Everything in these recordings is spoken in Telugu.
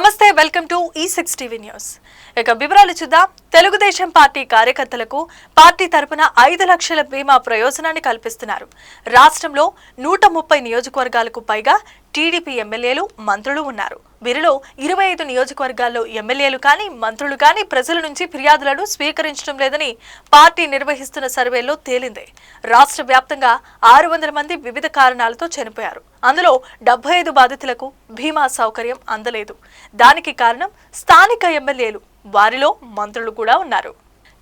నమస్తే వెల్కమ్ టు ఈ సిక్స్ టీవీ న్యూస్ ఇక వివరాలు చూద్దాం. తెలుగుదేశం పార్టీ కార్యకర్తలకు పార్టీ తరపున ఐదు లక్షల బీమా ప్రయోజనాన్ని కల్పిస్తున్నారు. రాష్ట్రంలో నూట ముప్పై నియోజకవర్గాలకు పైగా టీడీపీ ఎమ్మెల్యేలు మంత్రులు ఉన్నారు. వీరిలో ఇరవై ఐదు నియోజకవర్గాల్లో ఎమ్మెల్యేలు కానీ మంత్రులు కానీ ప్రజల నుంచి ఫిర్యాదులను స్వీకరించడం లేదని పార్టీ నిర్వహిస్తున్న సర్వేలో తేలింది. రాష్ట్ర వ్యాప్తంగా ఆరు వందల మంది వివిధ కారణాలతో చనిపోయారు. అందులో డెబ్బై ఐదు బాధితులకు బీమా సౌకర్యం అందలేదు. దానికి కారణం స్థానిక ఎమ్మెల్యేలు. వారిలో మంత్రులు కూడా ఉన్నారు.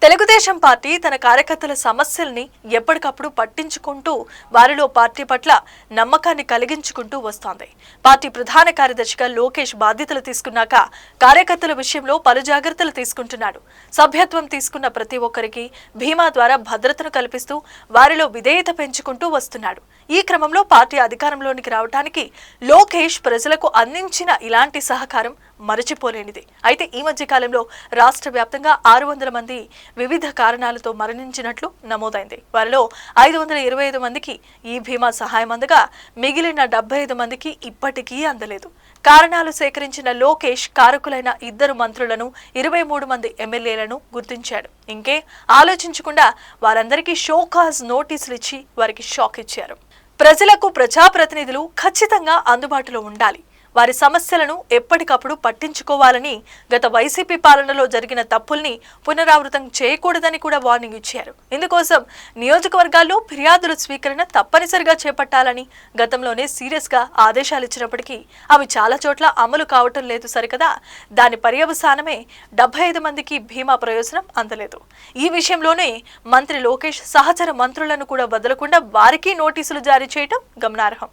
తెలుగుదేశం పార్టీ తన కార్యకర్తల సమస్యల్ని ఎప్పటికప్పుడు పట్టించుకుంటూ వారిలో పార్టీ పట్ల నమ్మకాన్ని కలిగించుకుంటూ వస్తోంది. పార్టీ ప్రధాన కార్యదర్శిగా లోకేష్ బాధ్యతలు తీసుకున్నాక కార్యకర్తల విషయంలో పలు జాగ్రత్తలు తీసుకుంటున్నాడు. సభ్యత్వం తీసుకున్న ప్రతి ఒక్కరికి భీమా ద్వారా భద్రతను కల్పిస్తూ వారిలో విధేయత పెంచుకుంటూ వస్తున్నాడు. ఈ క్రమంలో పార్టీ అధికారంలోనికి రావడానికి లోకేష్ ప్రజలకు అందించిన ఇలాంటి సహకారం మరచిపోలేనిది. అయితే ఈ మధ్య కాలంలో రాష్ట్ర వ్యాప్తంగా ఆరు వందల మంది వివిధ కారణాలతో మరణించినట్లు నమోదైంది. వారిలో ఐదు వందల ఇరవై ఐదు మందికి ఈ బీమా సహాయం అందగా మిగిలిన డెబ్బై ఐదు మందికి ఇప్పటికీ అందలేదు. కారణాలు సేకరించిన లోకేష్ కారకులైన ఇద్దరు మంత్రులను ఇరవై మూడు మంది ఎమ్మెల్యేలను గుర్తించాడు. ఇంకే ఆలోచించకుండా వారందరికీ షోకాజ్ నోటీసులు ఇచ్చి వారికి షాక్ ఇచ్చారు. ప్రజలకు ప్రజాప్రతినిధులు ఖచ్చితంగా అందుబాటులో ఉండాలి. వారి సమస్యలను ఎప్పటికప్పుడు పట్టించుకోవాలని గత వైసీపీ పాలనలో జరిగిన తప్పుల్ని పునరావృతం చేయకూడదని కూడా వార్నింగ్ ఇచ్చారు. ఇందుకోసం నియోజకవర్గాల్లో ఫిర్యాదుల స్వీకరణ తప్పనిసరిగా చేపట్టాలని గతంలోనే సీరియస్గా ఆదేశాలు ఇచ్చినప్పటికీ అవి చాలా చోట్ల అమలు కావటం లేదు సరికదా. దాని పర్యవసానమే డెబ్బై ఐదు మందికి బీమా ప్రయోజనం అందలేదు. ఈ విషయంలోనే మంత్రి లోకేష్ సహచర మంత్రులను కూడా వదలకుండా వారికి నోటీసులు జారీ చేయడం గమనార్హం.